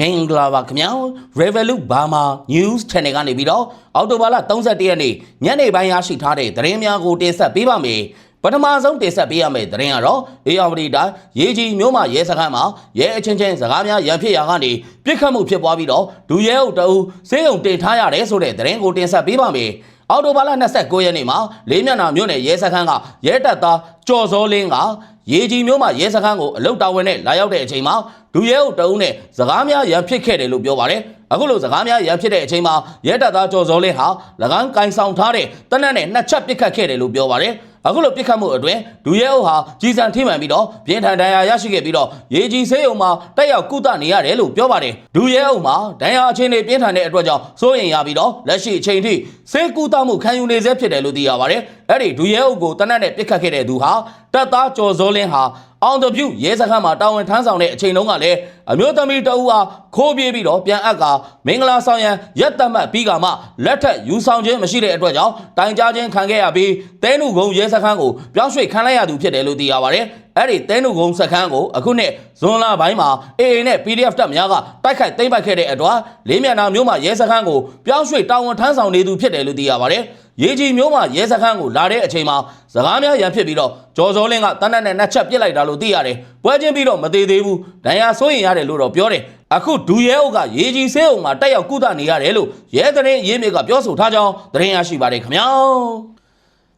မင်္ဂလာပါခင်ဗျာ Revolut Burma News Channel ကနေပြီးတော့အောက်တိုဘာလ31ရက်နေ့ညနေပိုင်းရရှိထားတဲ့သတင်းများကိုတင်ဆက်ပေးပါမယ်ပထမဆုံးတင်ဆက်ပေးရမယ့်သတင်းကတော့အေယာဝတီတိုင်းရေကြီးမြို့မှာရဲစခန်းမှာရဲအချင်းချင်းစကားများရန်ဖြစ်ရာကနေပြစ်ခတ်မှုဖြစ်ပွားပြီးတော့ဒူရဲအုပ်တအူးစေယုံတင်ထားရတယ်ဆိုတဲ့သတင်းကိုတင်ဆက်ပေးပါမယ်အော်တိုဘာလ29ရက်နေ့မှာလေးမျက်နှာမြို့နယ်ရဲစခန်းကရဲတပ်သားကျော်စောလင်းက ရေကြီးမြို့မှာရဲစခန်းကိုအလုတ်တာဝန်နဲ့လာရောက်တဲ့အချိန်မှာဒူရဲအုပ်တအုပ်နဲ့စကားများရန်ဖြစ်ခဲ့တယ်လို့ပြောပါတယ်အခုလိုစကားများရန်ဖြစ်တဲ့အချိန်မှာရဲတပ်သားကျော်စောလင်းဟာ၎င်းကင်ဆောင်ထားတဲ့တနက်နဲ့နှစ်ချက်ပစ်ခတ်ခဲ့တယ်လို့ပြောပါတယ်အခုလိုပြစ်ခတ်မှုအတွင်းဒူရဲအုပ်ဟာကြီးစံထိမှန်ပြီးတော့ပြင်းထန်ဒဏ်ရာရရှိခဲ့ပြီးတော့ရေကြီးဆေးရုံမှာတက်ရောက်ကုသနေရတယ်လို့ပြောပါတယ်ဒူရဲအုပ်မှာဒဏ်ရာအခြေအနေပြင်းထန်တဲ့အတွက်ကြောင့်စိုးရိမ်ရပြီးတော့လက်ရှိအချိန်ထိဆေးကုသမှုခံယူနေဆဲဖြစ်တယ်လို့သိရပါတယ် အဲ့ဒီဒူရဲအုပ်ကိုတနက်နဲ့ပြစ်ခတ်ခဲ့တဲ့သူဟာတပ်သားကျော်စောလင်းဟာအောင်တပြုရဲစခန်းမှာတာဝန်ထမ်းဆောင်တဲ့အချိန်တုန်းကလည်းအမျိုးသမီးတအူးအားခိုးပြေးပြီးတော့ပြန်အပ်ကမင်္ဂလာဆောင်ရန်ရက်သက်မှတ်ပြီးကမှလက်ထက်ယူဆောင်ခြင်းမရှိတဲ့အတွက်ကြောင့်တိုင်ကြားခြင်းခံခဲ့ရပြီးတဲနုကုန်းရဲစခန်းကိုပြောင်းရွှေ့ခံလိုက်ရသူဖြစ်တယ်လို့သိရပါတယ်။အဲ့ဒီတဲနုကုန်းစခန်းကိုအခုနှစ်ဇွန်လပိုင်းမှာ AA နဲ့ PDF တပ်များကတိုက်ခိုက်သိမ်းပိုက်ခဲ့တဲ့အတွက်လေးမြန်နာမြို့မှာရဲစခန်းကိုပြောင်းရွှေ့တာဝန်ထမ်းဆောင်နေသူဖြစ်တယ်လို့သိရပါတယ်။ ရေကြီးမျိုးမှာရဲစခန်းကိုလာတဲ့အချိန်မှာစကားများရန်ဖြစ်ပြီးတော့ကျော်စောလင်းကတနက်နဲ့နှစ်ချက်ပစ်လိုက်တာလို့သိရတယ်။ပွဲချင်းပြီးတော့မသေးသေးဘူး။ဒဏ်ရာစိုးရင်ရတယ်လို့တော့ပြောတယ်။အခုဒူရဲအုပ်ကရေကြီးဆေးုံမှာတက်ရောက်ကုသနေရတယ်လို့ရဲသတင်းရေးမြစ်ကပြောဆိုထားကြောင်းသတင်းရရှိပါတယ်ခင်ဗျာ။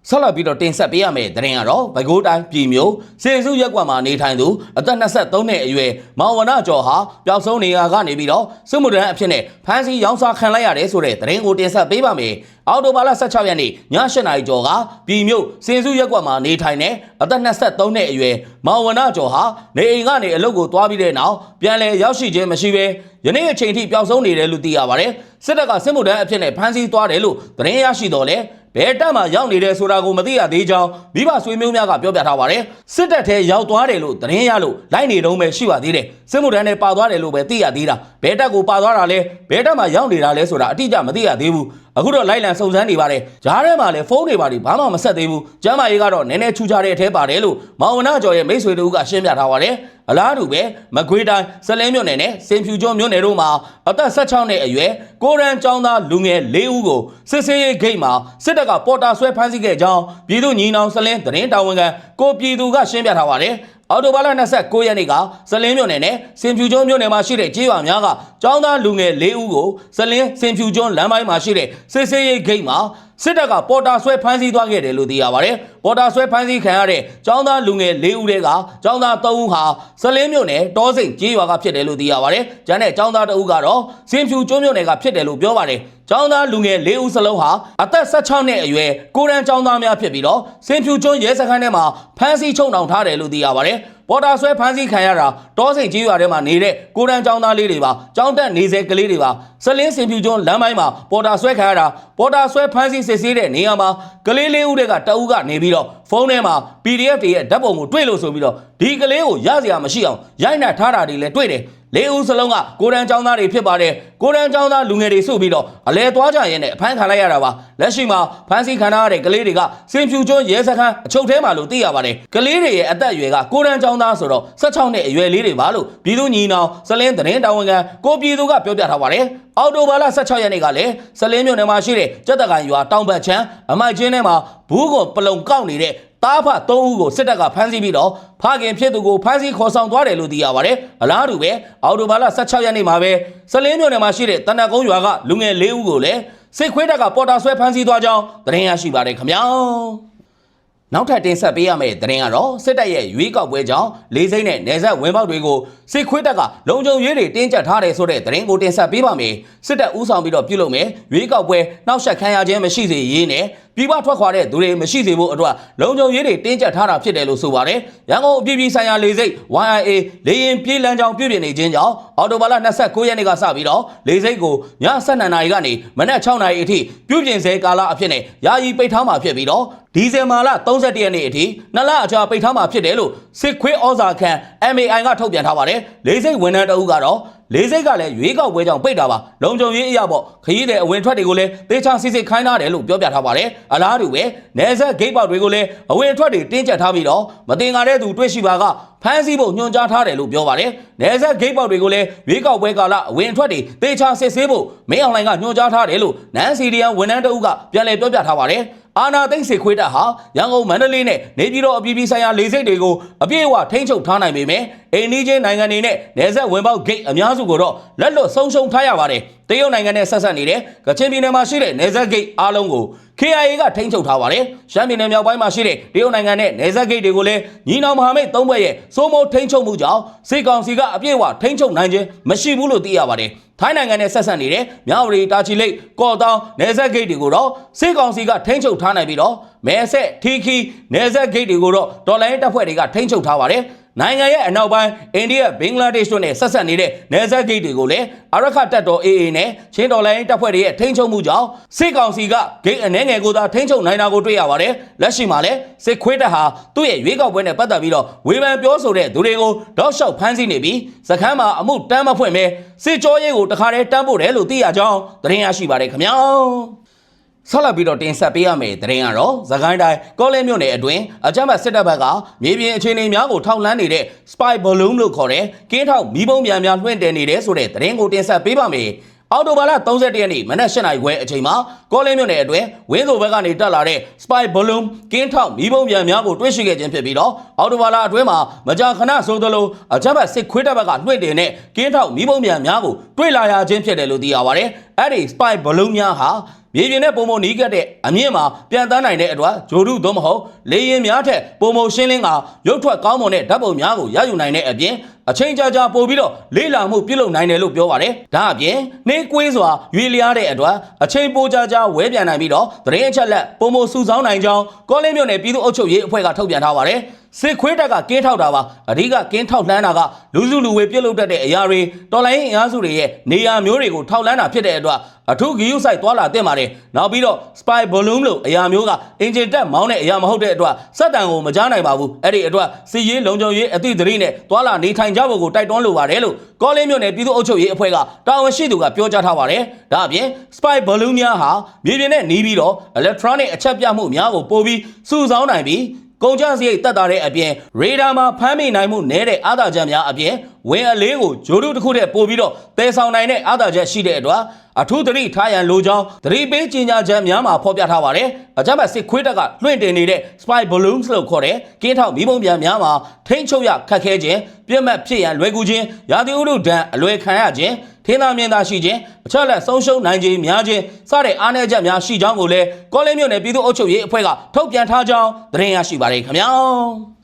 ဆက်လက်ပြီးတော့တင်ဆက်ပေးရမယ့်သတင်းကတော့ဗကိုးတိုင်းပြည်မျိုးစေစုရက်ကွက်မှာနေထိုင်သူအသက်23နှစ်အရွယ်မောင်ဝနကျော်ဟာပျောက်ဆုံးနေရာကနေပြီးတော့စစ်မှုထမ်းအဖြစ်နဲ့ဖမ်းဆီးရောင်းစားခံလိုက်ရတယ်ဆိုတဲ့သတင်းကိုတင်ဆက်ပေးပါမယ်။အော်တိုဘာလ16ရက်နေ့ည8နာရီကျော်ကပြည်မျိုးစေစုရက်ကွက်မှာနေထိုင်တဲ့အသက်23နှစ်အရွယ်မောင်ဝနကျော်ဟာနေအိမ်ကနေအလုပ်ကိုသွားပြီးတဲ့နောက်ပြန်လည်ရောက်ရှိခြင်းမရှိဘဲယနေ့အချိန်ထိပျောက်ဆုံးနေတယ်လို့သိရပါတယ်။စစ်တပ်ကစစ်မှုထမ်းအဖြစ်နဲ့ဖမ်းဆီးသွားတယ်လို့သတင်းရရှိတော့လဲ ဘယ်တပ်မှရောက်နေတယ်ဆိုတာကိုမသိရသေးကြောင်းမိဘဆွေမျိုးများကပြောပြထားပါတယ်စစ်တပ်ထဲရောက်သွားတယ်လို့သတင်းရလို့လိုက်နေတုံးပဲရှိပါသေးတယ်စစ်မှုထမ်းနဲ့ပါသွားတယ်လို့ပဲသိရသေးတာဘယ်တပ်ကိုပါသွားတာလဲဘယ်တပ်မှရောက်နေတာလဲဆိုတာအတိအကျမသိရသေးဘူး အခုတော့လိုက်လံစုံစမ်းနေပါတယ်ဂျားထဲမှာလည်းဖုန်းတွေပါတွေဘာမှမဆက်သေးဘူးကျမ်းမာရေးကတော့နည်းနည်းထူခြားတဲ့အထဲပါတယ်လို့မောင်ဝနကျော်ရဲ့မိတ်ဆွေတို့ကရှင်းပြထားပါတယ်အလားတူပဲမကွေးတိုင်းစလဲမြို့နယ်နဲ့စင်ဖြူကျော်မြို့နယ်တို့မှာအသက်16နှစ်အရွယ်ကိုရန်ចောင်းသားလူငယ်၄ဦးကိုစစ်ဆေးရေးဂိတ်မှာစစ်တပ်ကပေါ်တာဆွဲဖမ်းဆီးခဲ့ကြောင်းပြည်သူညီနောင်စလင်းသတင်းတာဝန်ခံကိုပြည်သူကရှင်းပြထားပါတယ် အော်တိုဘားလ29ရက်နေ့ကဇလင်းမြို့နယ်နဲ့စင်ဖြူကျွန်းမြို့နယ်မှာရှိတဲ့ကြေးရွာများကကျောင်းသားလူငယ်၄ဦးကိုဇလင်းစင်ဖြူကျွန်းလမ်းပိုင်းမှာရှိတဲ့စစ်စေးရိတ်ဂိတ်မှာစစ်တပ်ကပေါ်တာဆွဲဖမ်းဆီးသွားခဲ့တယ်လို့သိရပါတယ်။ပေါ်တာဆွဲဖမ်းဆီးခံရတဲ့ကျောင်းသားလူငယ်၄ဦးထဲကကျောင်းသား၃ဦးဟာစလင်းမြို့နယ်တောစိန်ကြေးရွာကဖြစ်တယ်လို့သိရပါတယ်။ဂျန်နဲ့ကျောင်းသားတဦးကတော့စင်ဖြူကျွန်းမြို့နယ်ကဖြစ်တယ်လို့ပြောပါတယ်။ ကျောင်းသားလူငယ်၄ဦးစလုံးဟာအသက်16နှစ်အရွယ်ကိုရန်ကျောင်းသားများဖြစ်ပြီးတော့စင်ဖြူကျွန်းရဲစခန်းထဲမှာဖမ်းဆီးချုပ်နှောင်ထားတယ်လို့သိရပါတယ်။ပေါ်တာဆွဲဖမ်းဆီးခံရတာတောစိတ်ကြီးရွာထဲမှာနေတဲ့ကိုရန်ကျောင်းသားလေးတွေပါကျောင်းတက်နေစေကလေးတွေပါစလင်းစင်ဖြူကျွန်းလမ်းပိုင်းမှာပေါ်တာဆွဲခံရတာပေါ်တာဆွဲဖမ်းဆီးစစ်ဆေးတဲ့နေရာမှာကလေးလေးဦးတွေကတအူးကနေပြီးတော့ဖုန်းထဲမှာ PDF တွေရဲ့ဓာတ်ပုံကိုတွေ့လို့ဆိုပြီးတော့ဒီကလေးကိုရစရာမရှိအောင်ရိုက်နှက်ထားတာတွေလည်းတွေ့တယ်။ ၄ဦးစလုံးကကိုရန်ကျောင်းသားတွေဖြစ်ပါတယ်ကိုရန်ကျောင်းသားလူငယ်တွေစုပြီးတော့အလဲသွားကြရင်းနဲ့အဖမ်းခံလိုက်ရတာပါလက်ရှိမှာဖမ်းဆီးခံရတဲ့ကလေးတွေကစင်ဖြူကျွန်းရဲစခန်းအချုပ်ထဲမှာလို့သိရပါတယ်ကလေးတွေရဲ့အသက်အရွယ်ကကိုရန်ကျောင်းသားဆိုတော့16နှစ်အရွယ်လေးတွေပါလို့ပြည်သူညီနောင်စလင်းသတင်းတာဝန်ခံကိုပြည်သူကပြောပြထားပါတယ်အော်တိုဘာလ16ရက်နေ့ကလည်းစလင်းမြို့နယ်မှာရှိတဲ့ကြက်တကန်ရွာတောင်ဘက်ချမ်းအမိုက်ချင်းထဲမှာဘူးကိုပလုံကောက်နေတဲ့ တားဖ၃ဦးကိုစစ်တပ်ကဖမ်းဆီးပြီးတော့ဖခင်ဖြစ်သူကိုဖမ်းဆီးခေါ်ဆောင်သွားတယ်လို့သိရပါတယ်။အလားတူပဲအော်တိုဘာလ16ရက်နေ့မှာပဲစလင်းမြို့နယ်မှာရှိတဲ့တနက်ကုန်းရွာကလူငယ်၄ဦးကိုလည်းစစ်ခွေးတပ်ကပေါ်တာဆွဲဖမ်းဆီးသွားကြောင်းသတင်းရရှိပါတယ်ခင်ဗျာ။နောက်ထပ်တင်ဆက်ပေးရမယ့်သတင်းကတော့စစ်တပ်ရဲ့ရွေးကောက်ပွဲကြောင့်လေးစိမ့်နဲ့နေဆက်ဝင်ပေါက်တွေကိုစစ်ခွေးတပ်ကလုံခြုံရေးတွေတင်းကျပ်ထားတယ်ဆိုတဲ့သတင်းကိုတင်ဆက်ပေးပါမယ်စစ်တပ်ဦးဆောင်ပြီးတော့ပြုလုပ်မယ်ရွေးကောက်ပွဲနှောက်ယှက်ခံရခြင်းမရှိစေရေးနဲ့ပြည်ပထွက်ခွာတဲ့သူတွေမရှိစေဖို့အတွက်လုံခြုံရေးတွေတင်းကျပ်ထားတာဖြစ်တယ်လို့ဆိုပါတယ်ရန်ကုန်အပြည်ပြည်ဆိုင်ရာလေစိတ် YIA လေရင်ပြေးလမ်းကြောင်းပြုပြင်နေခြင်းကြောင့်အော်တိုဘာလ29ရက်နေ့ကစပြီးတော့လေစိတ်ကိုည7:00နာရီကနေမနက်6:00နာရီအထိပြုပြင်စေကာလအဖြစ်နဲ့ယာယီပိတ်ထားမှာဖြစ်ပြီးတော့ဒီဇင်ဘာလ31ရက်နေ့အထိနှစ်လအကြာပိတ်ထားမှာဖြစ်တယ်လို့စစ်ခွေးဩဇာခံ MAI ကထုတ်ပြန်ထားပါတယ်လေစိတ်ဝန်ထမ်းတအုပ်ကတော့ လေးစိတ်ကလည်းရွေးကောက်ပွဲကြောင့်ပိတ်တာပါလုံခြုံရေးအရာပေါ့ခရီးတဲ့အဝင်ထွက်တွေကိုလည်းတေချာစစ်စစ်ခိုင်းထားတယ်လို့ပြောပြထားပါတယ်အလားတူပဲနေဆက်ဂိတ်ပေါက်တွေကိုလည်းအဝင်ထွက်တွေတင်းကျပ်ထားပြီးတော့မတင်ကားတဲ့သူတွေ့ရှိပါက ဖမ်းဆီးဖို့ညွှန်ကြားထားတယ်လို့ပြောပါတယ်။နယ်စပ်ဂိတ်ပေါက်တွေကိုလည်းရွေးကောက်ပွဲကာလအဝင်အထွက်တွေတေချာစစ်ဆေးဖို့မင်းအောင်လှိုင်ကညွှန်ကြားထားတယ်လို့နန်စီဒီယန်ဝန်ထမ်းတအုပ်ကပြန်လည်ပြောပြထားပါတယ်။အာနာသိန်းစေခွေးတပ်ဟာရန်ကုန်မန္တလေးနဲ့နေပြည်တော်အပြည်ပြည်ဆိုင်ရာလေဆိပ်တွေကိုအပြည့်အဝထိန်းချုပ်ထားနိုင်ပေမဲ့အိန္ဒိချင်းနိုင်ငံတွေနဲ့နယ်စပ်ဝင်ပေါက်ဂိတ်အများစုကိုတော့လက်လွတ်ဆုံးရှုံးထားရပါတယ်။တရုတ်နိုင်ငံနဲ့ဆက်ဆက်နေတဲ့ကချင်ပြည်နယ်မှာရှိတဲ့နယ်စပ်ဂိတ်အားလုံးကို KIA ကထိန်းချုပ်ထားပါတယ်။ရှမ်းပြည်နယ်မြောက်ပိုင်းမှာရှိတဲ့တရုတ်နိုင်ငံနဲ့နယ်စပ်ဂိတ်တွေကိုလည်းညီနောင်မဟာမိတ်သုံးဘက်ရဲ့စိုးမိုးထိန်းချုပ်မှုကြောင့်စစ်ကောင်စီကအပြည့်အဝထိန်းချုပ်နိုင်ခြင်းမရှိဘူးလို့သိရပါတယ်။ထိုင်းနိုင်ငံနဲ့ဆက်ဆက်နေတဲ့မြောက်ရီတာချီလိတ်ကော့တောင်းနယ်စပ်ဂိတ်တွေကိုတော့စစ်ကောင်စီကထိန်းချုပ်ထားနိုင်ပြီးတော့မဲဆက်ထီခီနယ်စပ်ဂိတ်တွေကိုတော့ဒေါ်လာရင်းတပ်ဖွဲ့တွေကထိန်းချုပ်ထားပါတယ်။ နိုင်ငံရဲ့အနောက်ပိုင်းအိန္ဒိယဘင်္ဂလားဒေ့ရှ်တို့နဲ့ဆက်ဆက်နေတဲ့နယ်စပ်ဂိတ်တွေကိုလည်းအရခတပ်တော် AA နဲ့ချင်းတော်လိုင်းတပ်ဖွဲ့တွေရဲ့ထိန်းချုပ်မှုကြောင့်စစ်ကောင်စီကဂိတ်အနှဲငယ်ကိုသာထိန်းချုပ်နိုင်တာကိုတွေ့ရပါတယ်။လက်ရှိမှာလည်းစစ်ခွေးတပ်ဟာသူ့ရဲ့ရွေးကောက်ပွဲနဲ့ပတ်သက်ပြီးတော့ဝေဖန်ပြောဆိုတဲ့သူတွေကိုတောက်လျှောက်ဖမ်းဆီးနေပြီးစခန်းမှာအမှုတမ်းမဖွင့်ပဲစစ်ကြောရေးကိုတခါတည်းတမ်းပို့တယ်လို့သိရကြောင်းသတင်းရရှိပါတယ်ခင်ဗျာ။ ဆက်လက်ပြီးတော့တင်ဆက်ပေးရမယ့်သတင်းကတော့သခိုင်းတိုင်းကောလင်းမြို့နယ်အတွင်းအကြမ်းဖက်စစ်တပ်ဘက်ကမြေပြင်အခြေအနေများကိုထောက်လှမ်းနေတဲ့ spy balloon လို့ခေါ်တဲ့ကင်းထောက်မီးပုံးပြန်များလွှင့်တင်နေတဲ့ဆိုတဲ့သတင်းကိုတင်ဆက်ပေးပါမယ်။အော်တိုဘာလ31ရက်နေ့မနက်၈နာရီခွဲအချိန်မှာကောလင်းမြို့နယ်အတွင်းဝင်းသိုဘက်ကနေတက်လာတဲ့ spy balloon ကင်းထောက်မီးပုံးပြန်များကိုတွေ့ရှိခဲ့ခြင်းဖြစ်ပြီးတော့အော်တိုဘာလအတွင်းမှာမကြာခဏဆိုသလိုအကြမ်းဖက်စစ်ခွေးတပ်ဘက်ကလွှင့်တင်တဲ့ကင်းထောက်မီးပုံးပြန်များကိုတွေ့လာရခြင်းဖြစ်တယ်လို့သိရပါတယ်။အဲ့ဒီ spy balloon များဟာ မြေပြင်နဲ့ပုံမနီးကပ်တဲ့အမြင့်မှာပြန်တန်းနိုင်တဲ့အတွက်ဂျိုဒုသို့မဟုတ်လေရင်များထက်ပုံမရှင်းလင်းကရုပ်ထွက်ကောင်းမွန်တဲ့ဓာတ်ပုံများကိုရယူနိုင်တဲ့အပြင်အချိန်ကြာကြာပို့ပြီးတော့လေးလာမှုပြုလုပ်နိုင်တယ်လို့ပြောပါတယ်။ဒါအပြင်နှင်းကွေးစွာရွေလျားတဲ့အတွက်အချိန်ပိုကြာကြာဝဲပြန်နိုင်ပြီးတော့သတင်းအချက်လက်ပုံမစုဆောင်းနိုင်ကြောင်းကောလင်းမြို့နယ်ပြည်သူ့အုပ်ချုပ်ရေးအဖွဲ့ကထုတ်ပြန်ထားပါတယ်။ စစ်ခွေးတက်ကကင်းထောက်တာပါအဓိကကင်းထောက်လှမ်းတာကလူစုလူဝေပြုတ်လုတတ်တဲ့အရာတွေတော်လိုင်းအင်အားစုတွေရဲ့နေရာမျိုးတွေကိုထောက်လှမ်းတာဖြစ်တဲ့အတွက်အထူးဂီယူဆိုင်သွားလာတင်ပါတယ်နောက်ပြီးတော့ spy balloon လို့အရာမျိုးကအင်ဂျင်တက်မောင်းတဲ့အရာမဟုတ်တဲ့အတွက်စက်တံကိုမကြားနိုင်ပါဘူးအဲ့ဒီအတွက်စီရေးလုံခြုံရေးအသည့်သတိနဲ့သွားလာနေထိုင်ကြဖို့ကိုတိုက်တွန်းလိုပါတယ်လို့ကောလင်းမြို့နယ်ပြည်သူ့အုပ်ချုပ်ရေးအဖွဲ့ကတာဝန်ရှိသူကပြောကြားထားပါတယ်ဒါအပြင် spy balloon များဟာမြေပြင်နဲ့နီးပြီးတော့ electronic အချက်ပြမှုများကိုပို့ပြီးစုဆောင်းနိုင်ပြီး ကုန်ကျစရိတ်တက်တာတဲ့အပြင်ရေဒါမှာဖမ်းမိနိုင်မှုနည်းတဲ့အာသာချက်များအပြင်ဝင်အလေးကိုဂျိုဒုတစ်ခုတည်းပို့ပြီးတော့တည်ဆောင်နိုင်တဲ့အာသာချက်ရှိတဲ့အတွက်အထူးသတိထားရန်လိုကြောင်းသတိပေးကြေညာချက်များမှာဖော်ပြထားပါတယ်။အကြမ်းဖက်စစ်ခွေးတပ်ကလွှင့်တင်နေတဲ့ spy balloons လို့ခေါ်တဲ့ကင်းထောက်မီးပုံပြန်များမှာထိမ့်ချုပ်ရခတ်ခဲခြင်းပြည့်မှတ်ဖြစ်ရန်လွယ်ကူခြင်းရာသီဥတုဒဏ်အလွယ်ခံရခြင်းထင်းသားမြင်သာရှိခြင်း အချက်လက်ဆုံးရှုံးနိုင်ခြင်းများခြင်းစတဲ့အားနည်းချက်များရှိကြောင်းကိုလည်းကောလင်းမြို့နယ်ပြည်သူ့အုပ်ချုပ်ရေးအဖွဲ့ကထုတ်ပြန်ထားကြောင်းသတင်းရရှိပါတယ်ခင်ဗျာ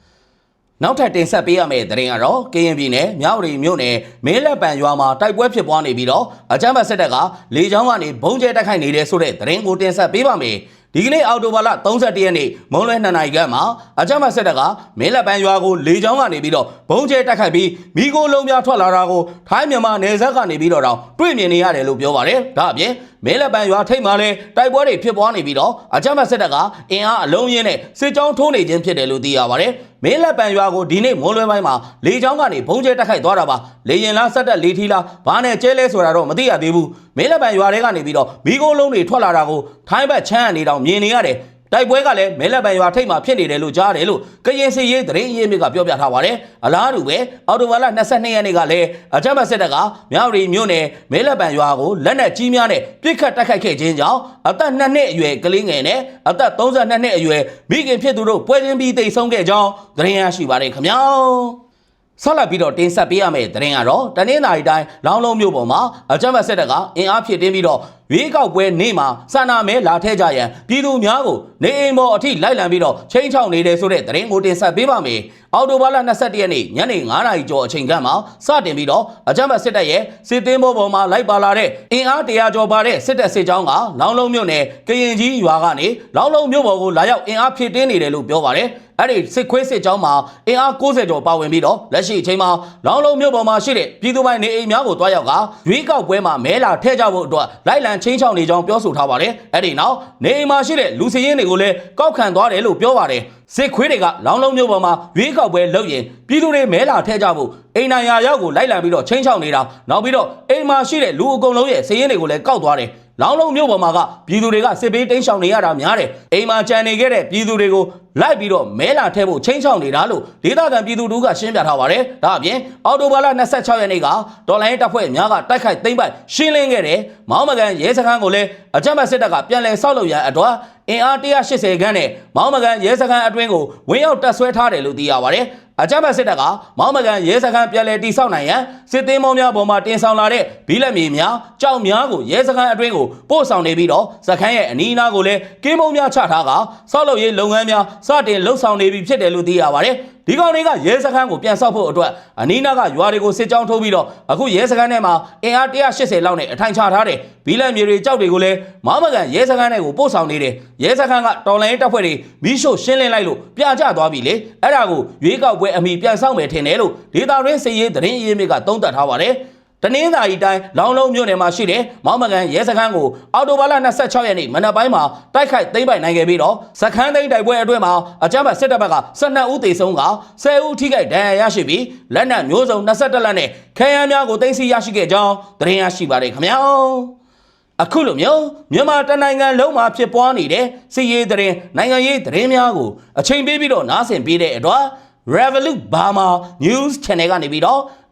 ။နောက်ထပ်တင်ဆက်ပေးရမယ့်သတင်းကတော့ကရင်ပြည်နယ်မြဝတီမြို့နယ်မဲလက်ပံရွာမှာတိုက်ပွဲဖြစ်ပွားနေပြီးတော့အကြမ်းဖက်စစ်တပ်ကလေကြောင်းကနေဘုံကျဲတိုက်ခိုက်နေတဲ့ဆိုတဲ့သတင်းကိုတင်ဆက်ပေးပါမယ်။ ဒီကနေ့အော်တိုဘာလ31ရက်နေ့မုံလွဲ2နာရီခန့်မှာအကြမ်းဖက်စစ်တပ်ကမဲလက်ပံရွာကိုလေကြောင်းကနေပြီးတော့ဘုံကျဲတိုက်ခိုက်ပြီးမိโกလုံးများထွက်လာတာကိုထိုင်းမြန်မာနယ်စပ်ကနေပြီးတော့တောင်တွေ့မြင်နေရတယ်လို့ပြောပါတယ်။ဒါအပြင် မဲလက်ပံရွာထိပ်မှာလည်းတိုက်ပွဲတွေဖြစ်ပွားနေပြီးတော့အကြမ်းဖက်စစ်တပ်ကအင်အားအလုံးရင်းနဲ့စစ်ကြောင်းထိုးနေခြင်းဖြစ်တယ်လို့သိရပါတယ်။မင်းလက်ပံရွာကိုဒီနေ့မိုးလွဲပိုင်းမှာလေကြောင်းကနေဘုံကျဲတက်ခိုက်သွားတာပါလေရင်လားဆက်တက်လေထီလားဘာနဲ့ကျဲလဲဆိုတာတော့မသိရသေးဘူးမင်းလက်ပံရွာထဲကနေပြီးတော့မိโกလုံးတွေထွက်လာတာကိုထိုင်းဘက်ချမ်းအနေတောင်မြင်နေရတယ် တိုက်ပွဲကလည်းမဲလက်ပံရွာထိပ်မှာဖြစ်နေတယ်လို့ကြားတယ်လို့ကရင်စီရေးသတင်းရင်းမြစ်ကပြောပြထားပါတယ်အလားတူပဲအော်တိုဝါလာ22ရက်နေ့ကလည်းအကြမ်းဖက်စစ်တပ်ကမြောက်ရီမြို့နယ်မဲလက်ပံရွာကိုလက်နက်ကြီးများနဲ့ပြစ်ခတ်တိုက်ခိုက်ခဲ့ခြင်းကြောင့်အသက်2နှစ်အရွယ်ကလေးငယ်နဲ့အသက်32နှစ်အရွယ်မိခင်ဖြစ်သူတို့ပွဲချင်းပြီးတိတ်ဆုံးခဲ့ကြောင်းသတင်းရရှိပါတယ်ခင်ဗျာဆက်လက်ပြီးတော့တင်ဆက်ပေးရမယ့်သတင်းကတော့တနင်္လာရီတိုင်းလောင်းလုံးမြို့ပေါ်မှာအကြမ်းဖက်စစ်တပ်ကအင်အားဖြည့်တင်းပြီးတော့ ရွေးကောက်ပွဲနေ့မှာစာနာမဲလာထဲကြရန်ပြည်သူများကိုနေအိမ်ပေါ်အထိလိုက်လံပြီးတော့ချိန်ချောက်နေတယ်ဆိုတဲ့သတင်းကိုတင်ဆက်ပေးပါမယ်။အော်တိုဘာလ22ရက်နေ့ညနေ9:00နာရီကျော်အချိန်ခန့်မှာစတင်ပြီးတော့အကြမ်းဖက်စစ်တပ်ရဲ့စစ်သေးဘောပေါ်မှာလိုက်ပါလာတဲ့အင်အားတရာကျော်ပါတဲ့စစ်တပ်စစ်ကြောင်းကလောင်းလုံးမြို့နယ်ကရင်ကြီးရွာကနေလောင်းလုံးမြို့ပေါ်ကိုလာရောက်အင်အားဖြည့်တင်းနေတယ်လို့ပြောပါတယ်။အဲ့ဒီစစ်ခွေးစစ်ကြောင်းမှာအင်အား60ကျော်ပါဝင်ပြီးတော့လက်ရှိအချိန်မှာလောင်းလုံးမြို့ပေါ်မှာရှိတဲ့ပြည်သူပိုင်းနေအိမ်များကိုတွားရောက်ကရွေးကောက်ပွဲမှာမဲလာထည့်ကြဖို့အတွက်လိုက်လံချင်းချောင်းနေကြောင်းပြောဆိုထားပါတယ်။အဲ့ဒီနောက်နေအိမ်မှာရှိတဲ့လူစည်ရင်းတွေကိုလည်းကောက်ခံသွားတယ်လို့ပြောပါတယ်။စစ်ခွေးတွေကလောင်းလုံးမြို့ပေါ်မှာရွေးကောက်ပွဲလုပ်ရင်ပြည်သူတွေမဲလာထည့်ကြဖို့အိမ်နိုင်ရာရောက်ကိုလိုက်လံပြီးတော့ချင်းချောင်းနေတာနောက်ပြီးတော့အိမ်မှာရှိတဲ့လူအကုန်လုံးရဲ့စည်ရင်းတွေကိုလည်းကောက်သွားတယ်။လောင်းလုံးမြို့ပေါ်မှာကပြည်သူတွေကစစ်ဘေးတိမ်းရှောင်နေရတာများတယ်အိမ်မှာကြံနေခဲ့တဲ့ပြည်သူတွေကို လိုက်ပြီးတော့မဲလာထဲဖို့ချင်းချောင်းနေတာလို့ဒေသခံပြည်သူတို့ကရှင်းပြထားပါတယ်ဒါအပြင်အော်တိုဘာလ26ရက်နေ့ကဒေါ်လာရေးတပ်ဖွဲ့များကတိုက်ခိုက်သိမ်းပိုက်ရှင်းလင်းခဲ့တယ်မောင်းမကန်ရဲစခန်းကိုလည်းအကြမ်းဖက်စစ်တပ်ကပြန်လည်ဆောက်လုပ်ရန်အတွက်အင်အား180ခန်းနဲ့မောင်းမကန်ရဲစခန်းအတွင်းကိုဝင်ရောက်တပ်ဆွဲထားတယ်လို့သိရပါတယ်အကြမ်းဖက်စစ်တပ်ကမောင်းမကန်ရဲစခန်းပြန်လည်တိစောက်နိုင်ရန်စစ်သေးမောင်းများပေါ်မှာတင်ဆောင်လာတဲ့ဘီလက်မြေများကြောက်များကိုရဲစခန်းအတွင်းကိုပို့ဆောင်နေပြီးတော့စခန်းရဲ့အနီးအနားကိုလည်းကင်းမုံများချထားကဆောက်လုပ်ရေးလုပ်ငန်းများစတင်လှုပ်ဆောင်နေပြီဖြစ်တယ်လို့သိရပါတယ်ဒီကောင်တွေကရဲစခန်းကိုပြန်ဆောက်ဖို့အတွက်အနီးနားကရွာတွေကိုစစ်ကြောင်းထိုးပြီးတော့အခုရဲစခန်းထဲမှာအင်အား180လောက်နဲ့အထိုင်ချထားတယ်ဘီလက်မြေတွေကြောက်တွေကိုလည်းမောင်းမကန်ရဲစခန်းထဲကိုပို့ဆောင်နေတယ်ရဲစခန်းကတော်လိုင်းတပ်ဖွဲ့တွေမီးရှို့ရှင်းလင်းလိုက်လို့ပြကျသွားပြီလေအဲ့ဒါကိုရွေးကောက်ပွဲအမိပြန်ဆောင်မယ်ထင်တယ်လို့ဒေတာရင်းစည်ရေးသတင်းရေးမြစ်ကသုံးသပ်ထားပါတယ် တနင်္သာရီတိုင်းလောင်လုံးမြို့နယ်မှာရှိတဲ့မောင်းမကန်ရဲစခန်းကိုအော်တိုဘာလ26ရက်နေ့မနက်ပိုင်းမှာတိုက်ခိုက်သိမ်းပိုက်နိုင်ခဲ့ပြီးတော့စခန်းသိမ်းတိုက်ပွဲအတွင်းမှာအကြမ်းဖက်စစ်တပ်ဘက်က12ဦးသေဆုံးက10ဦးထိခိုက်ဒဏ်ရာရရှိပြီးလက်နက်မျိုးစုံ22လက်နဲ့ခဲယမ်းများကိုသိမ်းဆည်းရရှိခဲ့ကြောင်းသတင်းရရှိပါတယ်ခင်ဗျာအခုလိုမျိုးမြန်မာတနိုင်ငံလုံးမှာဖြစ်ပွားနေတဲ့စစ်ရေးသတင်းနိုင်ငံရေးသတင်းများကိုအချိန်ပေးပြီးတော့နားဆင်ပေးတဲ့အတွက် Revolut Burma News Channel ကနေပြီးတော့